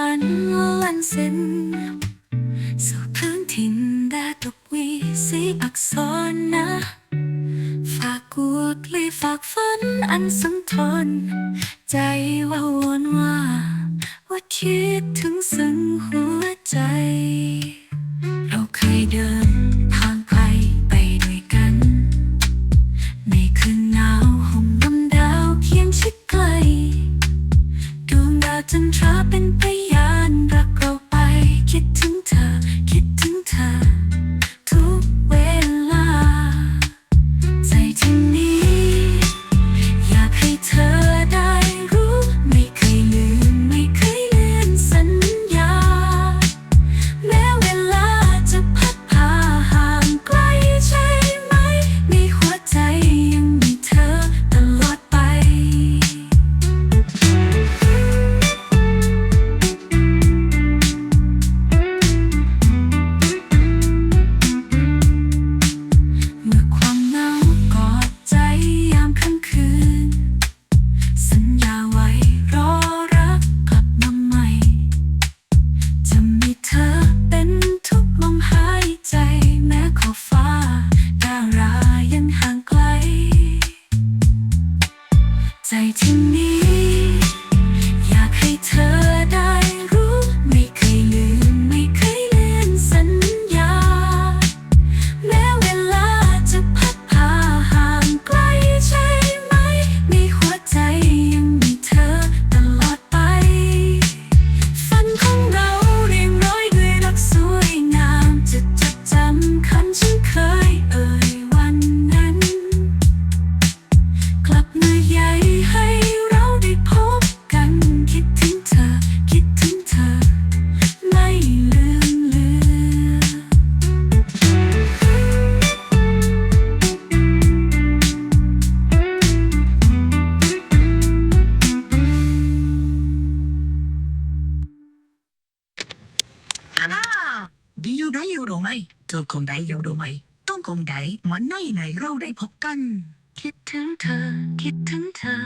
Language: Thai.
ฝันลันสินสู่พื้นถิ่นแดดตกวีสีอักษรนะ ฝากกวดลีฝากฝันอันสังทนใจ วรู้ไหมเธอคงได้เร็วรู้ไหมต้องคงได้มันในไหนเราได้พบกัน คิดถึงเธอ คิดถึงเธอ